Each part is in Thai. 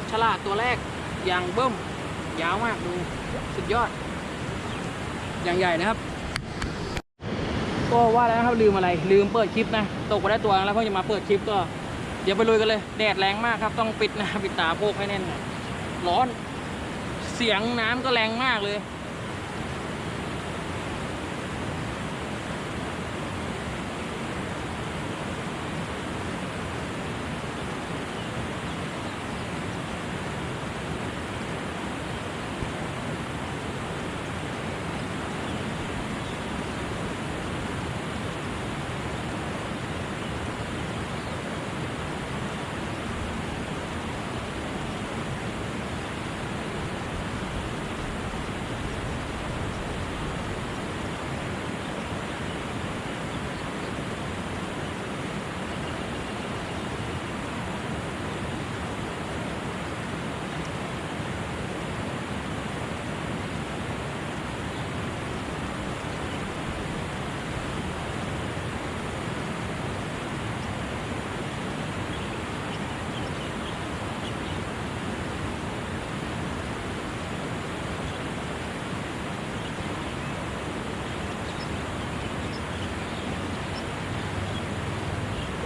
ครับฉลาดตัวแรกอย่างเบิ้มยาวมากดูสุดยอด อย่างใหญ่นะครับ ก็ว่าแล้วนะครับลืมอะไร ลืมเปิดคลิปนะตกไปได้ตัวแล้วก็จะมาเปิดคลิปก็ เดี๋ยวไปลุยกันเลย แดดแรงมากครับ ต้องปิดนะปิดตาโพกให้แน่นร้อนเสียงน้ำก็แรงมากเลย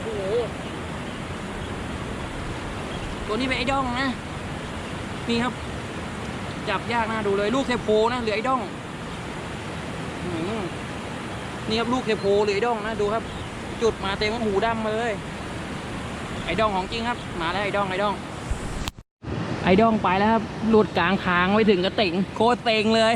โอ้โห ตัวนี้เป็นไอ้ด้องนะ นี่ครับ จับยากน่าดูเลยลูกเทโพนะเหลือไอ้ด้องนี่ครับลูกเทโพเหลือไอ้ด้องนะดูครับ จุดมาเต็มหูดำมาเลย ไอ้ด้องของจริงครับ มาแล้วไอ้ด้องไอ้ด้อง ไอ้ด้องไปแล้วครับหลุดกลางทางไปถึงกระติ่งโคตรเต็งเลย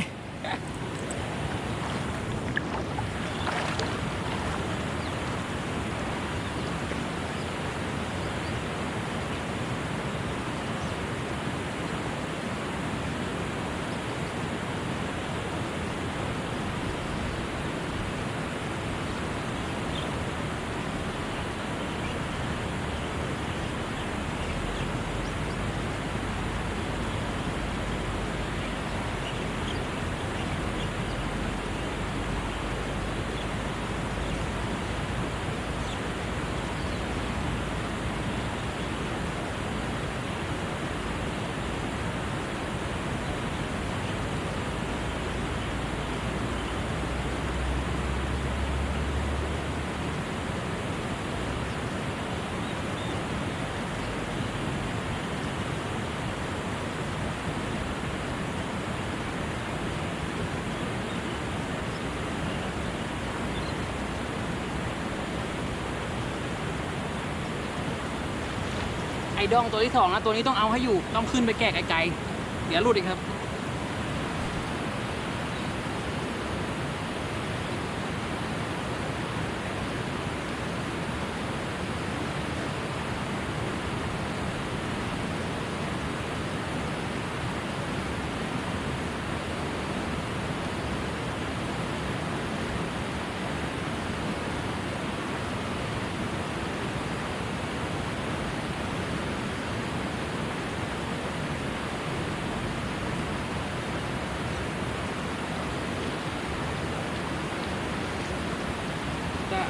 ดองตัวที่สองนะตัวนี้ต้องเอาให้อยู่ต้องขึ้นไปแกะไกลๆเดี๋ยวหลุดอีกครับ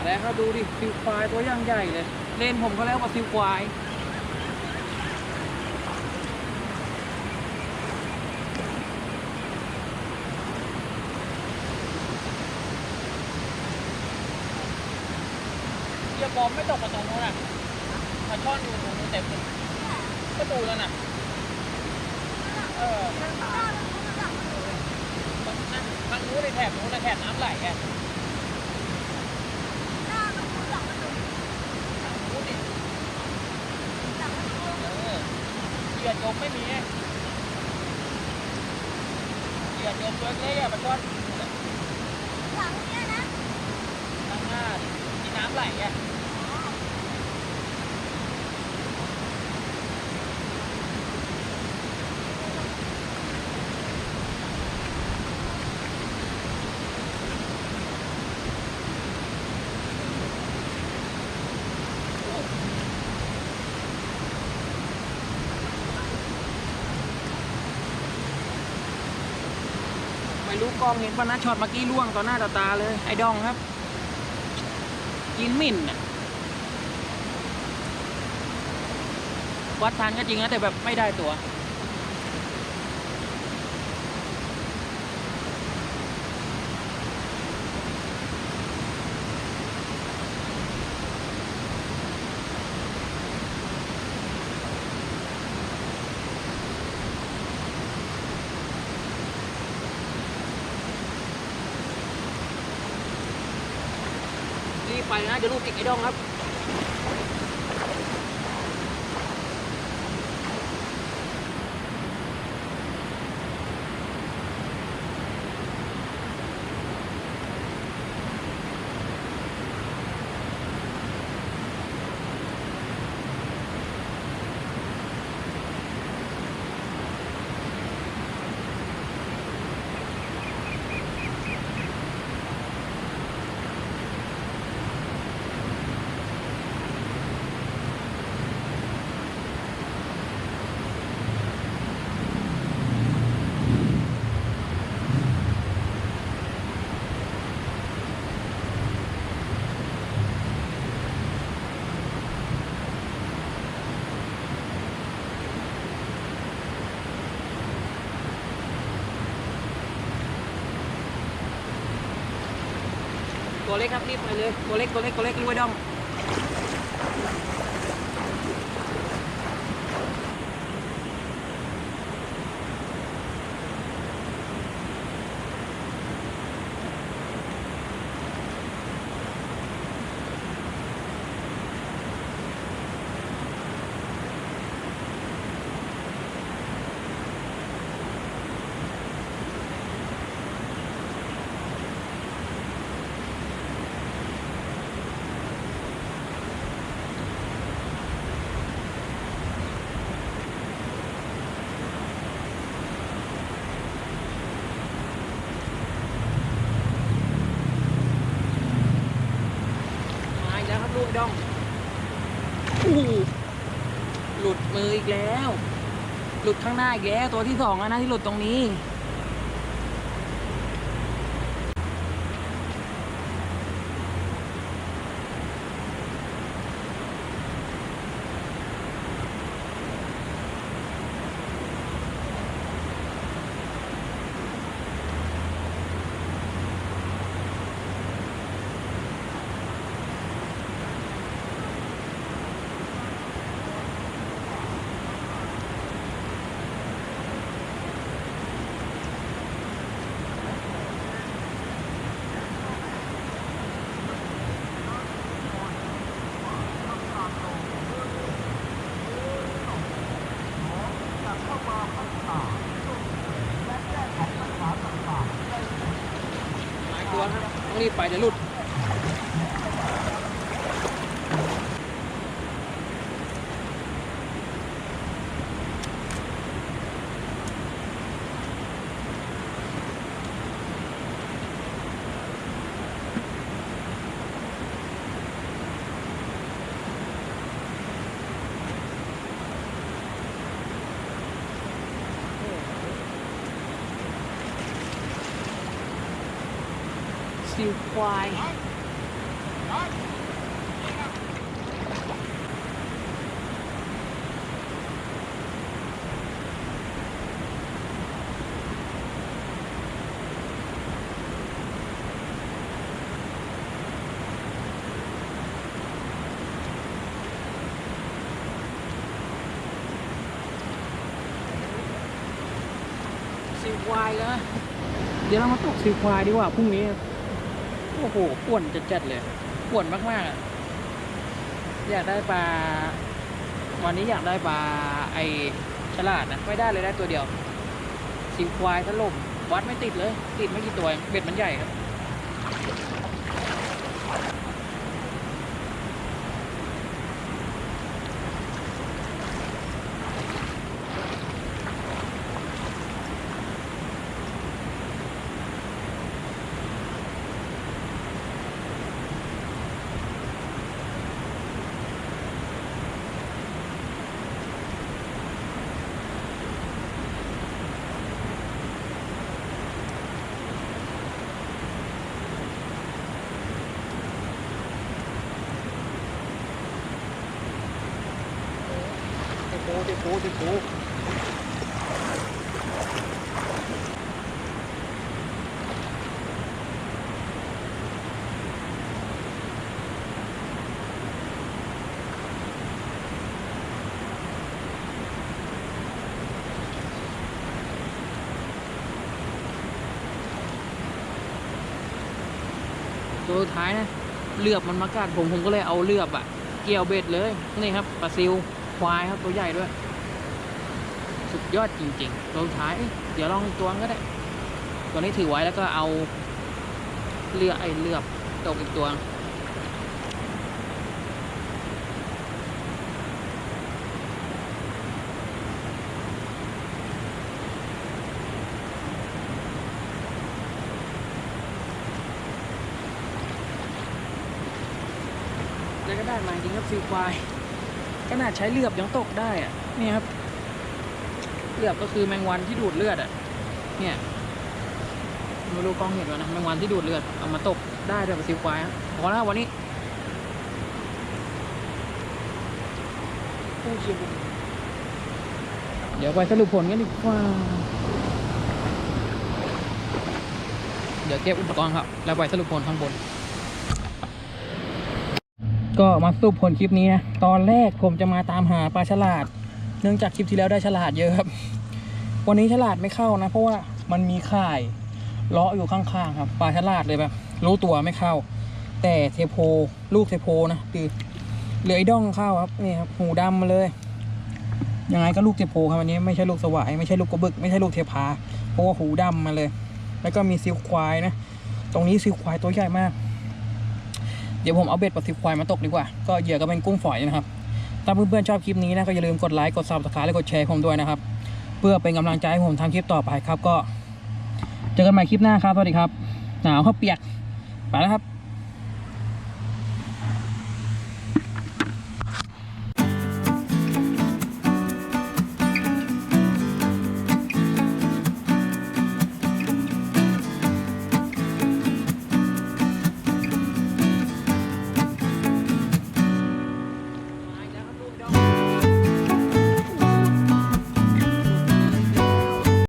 แล้วครับดูดิซิวควายตัวย่างใหญ่เลย เล่นผมก็แล้วกับซิวควายเกียร์บอมไม่ตกมาตรงนู้นอะมาช่อนอยู่ตรงนู้นเต็มเลยประตูแล้วน่ะ เออนั่นทางนู้นในแถบนู้นในแถบน้ำไหลอะ พูดดิเออเห ยื่อจมไม่มีเหยื่อจมตัวเล็กๆอะมันก็ข้างหน้าดิมีน้ำไหลอะ ไม่รู้กล้องเห็นปะนะช็อตเมื่อกี้ล่วงต่อหน้าต่อตาเลย ไอ้ดองครับกินมิ่นวัดทันก็จริงนะแต่แบบไม่ได้ตัว ไปนะเดี๋ยวลูกติดไอ้ดองครับ เล็กครับรีบไปเลยตัวเล็กตัวเล็กตัวเล็กลูกไอ้ดองมาอีกแล้วครับลูกไอ้ดองโอ้โหหลุดมืออีก แล้ว หลุดข้างหน้าอีกแล้วตัวที่สองแล้วนะที่หลุดตรงนี้ รีบไปเดี๋ยวหลุด ซิวควายซิวควายแล้วนะเดี๋ยวเรามาตกซิวควายดีกว่าพรุ่งนี้ โอ้โหป่วนจัดๆเลยป่วนมากๆอะอยากได้ปลาวันนี้อยากได้ปลาไอฉลาดนะไม่ได้เลยได้ตัวเดียวสิวควายถล่มวัดไม่ติดเลย ติดไม่กี่ตัวเบ็ดมันใหญ่ครับ เทโพเทโพตัวท้ายนะเลือบมันมากัดผมผมก็เลยเอาเลือบอะเกี่ยวเบ็ดเลย นี่ครับปลาซิว ควายครับตัวใหญ่ด้วย สุดยอดจริงๆตัวท้าย เดี๋ยวลองตัวก็ได้ ตัวนี้ถือไว้แล้วก็เอาเลือไอเลือบตกอีกตัวแล้วก็ได้มาจริงครับซิวควาย ขนาดใช้เลือบยังตกได้อะนี่ครับเลือบก็คือแมงวันที่ดูดเลือดอะ เนี่ยไม่รู้กล้องเห็นไหมนะแมงวันที่ดูดเลือดเอามาตกได้ด้วยกับซิวควายพอแล้ววันนี้ผู้เชี่ยร์บุญเดี๋ยวไปสรุปผลกันดีกว่า เดี๋ยวเก็บอุปกรณ์ครับ แล้วไปสรุปผลข้างบน ก็มาสรุปผลคลิปนี้นะตอนแรกผมจะมาตามหาปลาฉลาด เนื่องจากคลิปที่แล้วได้ฉลาดเยอะครับ วันนี้ฉลาดไม่เข้านะ เพราะว่ามันมีข่ายเลาะอยู่ข้างๆครับปลาฉลาดเลยแบบรู้ตัวไม่เข้า แต่เทโพลูกเทโพนะคือเหลือไอ้ด้องเข้าครับนี่ครับหูดำมาเลยยังไงก็ลูกเทโพครับอันนี้ไม่ใช่ลูกสวายไม่ใช่ลูกกระบึกไม่ใช่ลูกเทพาเพราะว่าหูดำมาเลย แล้วก็มีซิลควายนะ ตรงนี้ซิลควายตัวใหญ่มาก เดี๋ยวผมเอาเบ็ดปลาซิลควายมาตกดีกว่า ก็เหยื่อก็เป็นกุ้งฝอยนะครับ ถ้าเพื่อนๆชอบคลิปนี้นะก็อย่าลืมกดไลค์ กดซับสไครต์และกดแชร์ผมด้วยนะครับ เพื่อเป็นกำลังใจให้ผมทำคลิปต่อไปครับ ก็ เจอกันใหม่คลิปหน้าครับ สวัสดีครับ หนาวเขาเปียก ไปแล้วครับ